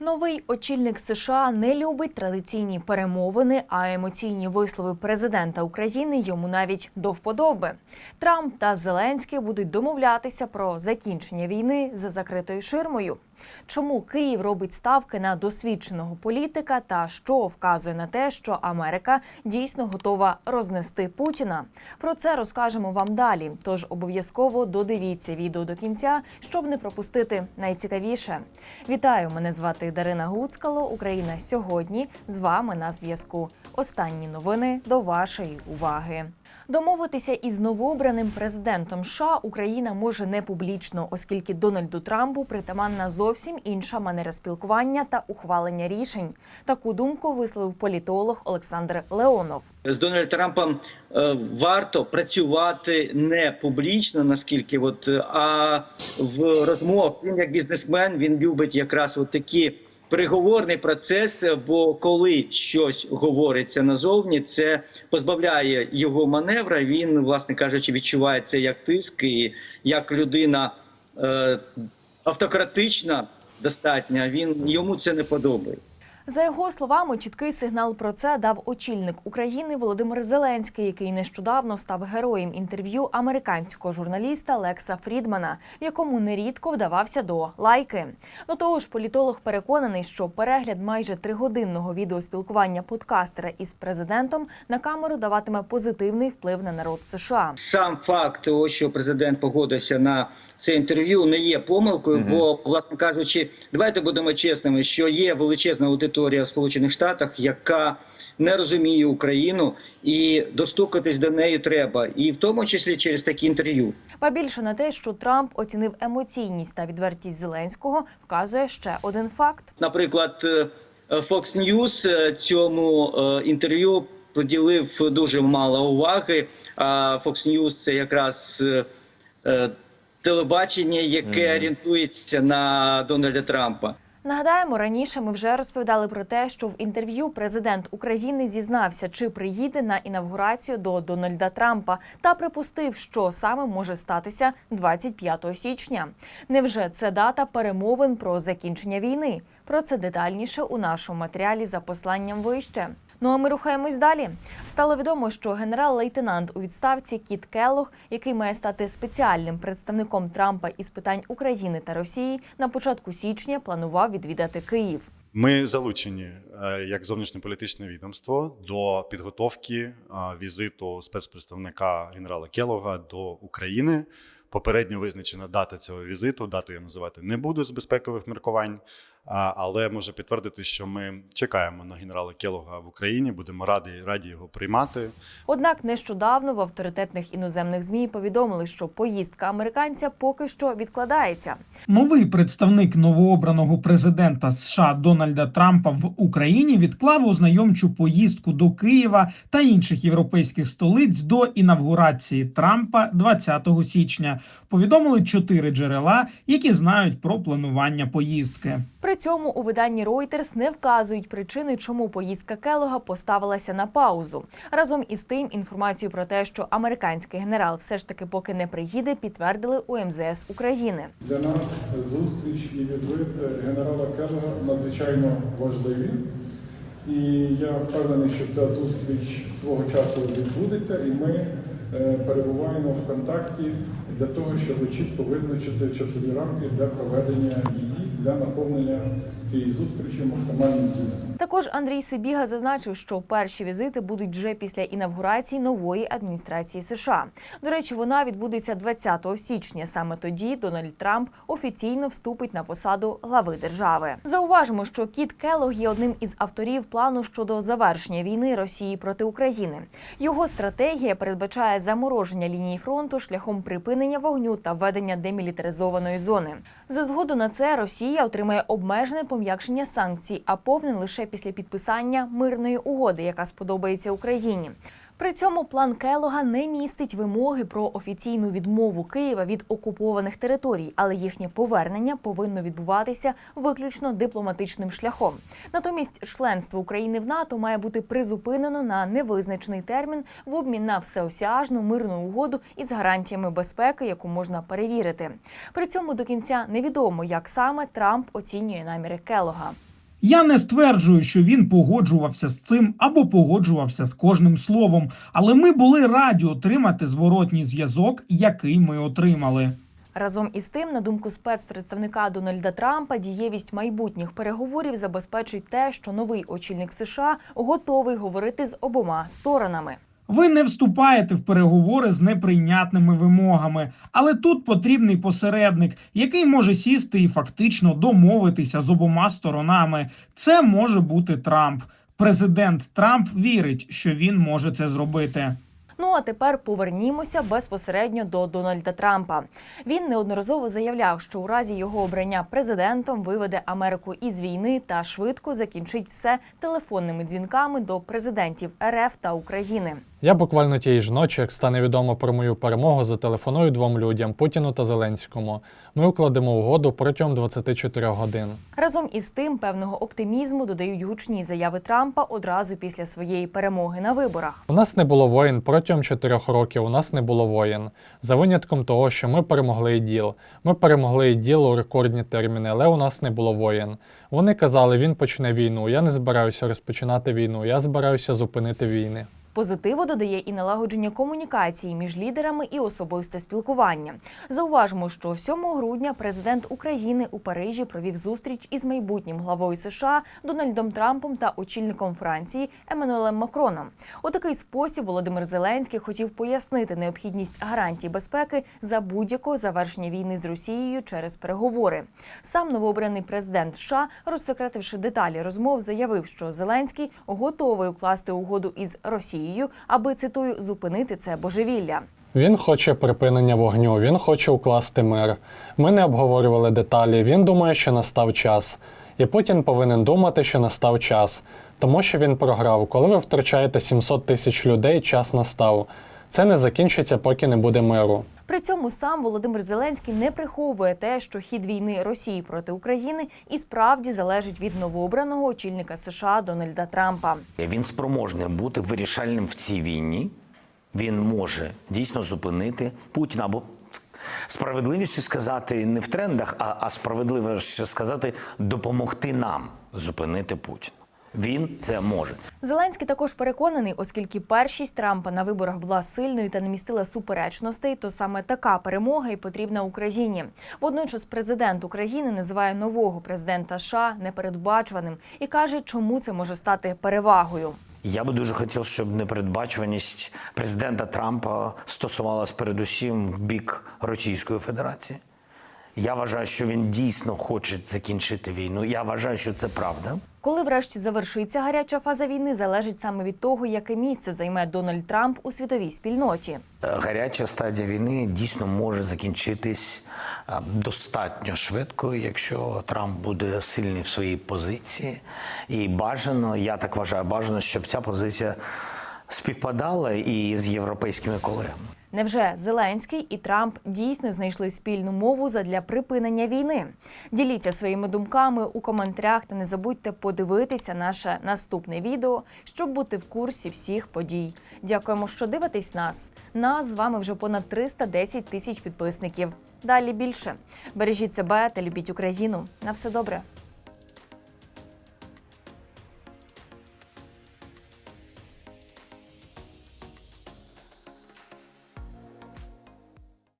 Новий очільник США не любить традиційні перемовини, а емоційні вислови президента України йому навіть до вподоби. Трамп та Зеленський будуть домовлятися про закінчення війни за закритою ширмою. Чому Київ робить ставки на досвідченого політика та що вказує на те, що Америка дійсно готова рознести Путіна? Про це розкажемо вам далі. Тож обов'язково додивіться відео до кінця, щоб не пропустити найцікавіше. Вітаю! Мене звати Дарина Гуцкало. Україна сьогодні з вами на зв'язку. Останні новини до вашої уваги. Домовитися із новообраним президентом США Україна може не публічно, оскільки Дональду Трампу притаманна зовсім інша манера спілкування та ухвалення рішень. Таку думку висловив політолог Олександр Леонов. з Дональдом Трампом е, варто працювати не публічно, наскільки от е, а в розмовах він як бізнесмен він любить якраз от такі. Переговорний процес, бо коли щось говориться назовні, це позбавляє його маневра. Він, власне кажучи, відчуває це як тиск, і як людина е, автократична достатня. Він йому це не подобається. За його словами, чіткий сигнал про це дав очільник України Володимир Зеленський, який нещодавно став героєм інтерв'ю американського журналіста Лекса Фрідмана, якому нерідко вдавався до лайки. До того ж, політолог переконаний, що перегляд майже тригодинного відеоспілкування подкастера із президентом на камеру даватиме позитивний вплив на народ США. сам факт того, що президент погодився на це інтерв'ю, не є помилкою. Бо, власне кажучи, давайте будемо чесними, що є величезна аудиторія в Сполучених Штатах, яка не розуміє Україну, і достукатись до неї треба, і в тому числі через такі інтерв'ю. Ба більше на те, що Трамп оцінив емоційність та відвертість Зеленського, вказує ще один факт. Наприклад, е, Fox News е, цьому е, інтерв'ю приділив дуже мало уваги. А Fox News – це якраз телебачення, яке орієнтується на Дональда Трампа. Нагадаємо, раніше ми вже розповідали про те, що в інтерв'ю президент України зізнався, чи приїде на інавгурацію до Дональда Трампа, та припустив, що саме може статися 25 січня. Невже це дата перемовин про закінчення війни? Про це детальніше у нашому матеріалі за посланням вище. Ну а ми рухаємось далі. Стало відомо, що генерал-лейтенант у відставці Кіт Келлог, який має стати спеціальним представником Трампа із питань України та Росії, на початку січня планував відвідати Київ. Ми залучені е, як зовнішньополітичне відомство до підготовки е, візиту спецпредставника генерала Келога до України. Попередньо визначена дата цього візиту. Дату я називати не буду з безпекових міркувань, але можу підтвердити, що ми чекаємо на генерала Келога в Україні. Будемо раді раді його приймати. Однак нещодавно в авторитетних іноземних змі повідомили, що поїздка американця поки що відкладається. Новий представник новообраного президента США Дональда Трампа в Україні відклав ознайомчу поїздку до Києва та інших європейських столиць до інавгурації Трампа 20 січня. Повідомили чотири джерела, які знають про планування поїздки. При цьому у виданні Reuters не вказують причини, чому поїздка Келога поставилася на паузу. Разом із тим, інформацію про те, що американський генерал все ж таки поки не приїде, підтвердили у МЗС України. Для нас зустріч і візит генерала Келлога надзвичайно важливі. І я впевнений, що ця зустріч свого часу відбудеться, і ми е, перебуваємо в контакті для того, щоб чітко визначити часові рамки для проведення її, для наповнення цієї зустрічі максимальним змістом. Також Андрій Сибіга зазначив, що перші візити будуть вже після інавгурації нової адміністрації США. До речі, вона відбудеться 20 січня. Саме тоді Дональд Трамп офіційно вступить на посаду глави держави. Зауважимо, що Кіт Келлог є одним із авторів плану щодо завершення війни Росії проти України. Його стратегія передбачає замороження лінії фронту шляхом припинення вогню та введення демілітаризованої зони. За згоду на це Росія отримає обмежене пом'якшення санкцій, а повне лише після підписання мирної угоди, яка сподобається Україні. При цьому план Келога не містить вимоги про офіційну відмову Києва від окупованих територій, але їхнє повернення повинно відбуватися виключно дипломатичним шляхом. Натомість членство України в НАТО має бути призупинено на невизначений термін в обмін на всеосяжну мирну угоду із гарантіями безпеки, яку можна перевірити. При цьому до кінця невідомо, як саме Трамп оцінює наміри Келога. Я не стверджую, що він погоджувався з цим або погоджувався з кожним словом, але ми були раді отримати зворотній зв'язок, який ми отримали. Разом із тим, на думку спецпредставника Дональда Трампа, дієвість майбутніх переговорів забезпечить те, що новий очільник США готовий говорити з обома сторонами. Ви не вступаєте в переговори з неприйнятними вимогами, але тут потрібний посередник, який може сісти і фактично домовитися з обома сторонами. Це може бути Трамп. Президент Трамп вірить, що він може це зробити. Ну а тепер повернімося безпосередньо до Дональда Трампа. Він неодноразово заявляв, що у разі його обрання президентом виведе Америку із війни та швидко закінчить все телефонними дзвінками до президентів РФ та України. Я буквально тієї ж ночі, як стане відомо про мою перемогу, зателефоную двом людям Путіну та Зеленському. Ми укладемо угоду протягом 24 годин. Разом із тим, певного оптимізму додають гучні заяви Трампа одразу після своєї перемоги на виборах. У нас не було воєн протягом 4 років. У нас не було воєн. За винятком того, що ми перемогли іділ. Ми перемогли іділ у рекордні терміни, але у нас не було воєн. Вони казали, він почне війну. Я не збираюся розпочинати війну. Я збираюся зупинити війни. Позитиву додає і налагодження комунікації між лідерами і особисте спілкування. Зауважимо, що 7 грудня президент України у Парижі провів зустріч із майбутнім главою США Дональдом Трампом та очільником Франції Еммануелем Макроном. У такий спосіб Володимир Зеленський хотів пояснити необхідність гарантій безпеки за будь-якого завершення війни з Росією через переговори. Сам новообраний президент США, розсекретивши деталі розмов, заявив, що Зеленський готовий укласти угоду із Росією, аби цитую зупинити це божевілля. Він хоче припинення вогню, він хоче укласти мир. Ми не обговорювали деталі. Він думає, що настав час. І Путін повинен думати, що настав час, тому що він програв. Коли ви втрачаєте 700 тисяч людей, час настав. Це не закінчиться, поки не буде миру. При цьому сам Володимир Зеленський не приховує те, що хід війни Росії проти України і справді залежить від новообраного очільника США Дональда Трампа. Він спроможний бути вирішальним в цій війні. Він може дійсно зупинити Путіна або справедливіше сказати не в трендах, а, справедливіше сказати допомогти нам зупинити Путіна. Він це може. Зеленський також переконаний, оскільки першість Трампа на виборах була сильною та не містила суперечностей, то саме така перемога і потрібна Україні. Водночас президент України називає нового президента США непередбачуваним і каже, чому це може стати перевагою. Я би дуже хотів, щоб непередбачуваність президента Трампа стосувалась передусім в бік Російської Федерації. Я вважаю, що він дійсно хоче закінчити війну. Я вважаю, що це правда. Коли врешті завершиться гаряча фаза війни, залежить саме від того, яке місце займе Дональд Трамп у світовій спільноті. Е, Гаряча стадія війни дійсно може закінчитись е, достатньо швидко, якщо Трамп буде сильний в своїй позиції. І бажано, я так вважаю, бажано, щоб ця позиція співпадала і з європейськими колегами. Невже Зеленський і Трамп дійсно знайшли спільну мову задля припинення війни? Діліться своїми думками у коментарях та не забудьте подивитися наше наступне відео, щоб бути в курсі всіх подій. Дякуємо, що дивитесь нас. Нас з вами вже понад 310 тисяч підписників. Далі більше. Бережіть себе та любіть Україну. На все добре.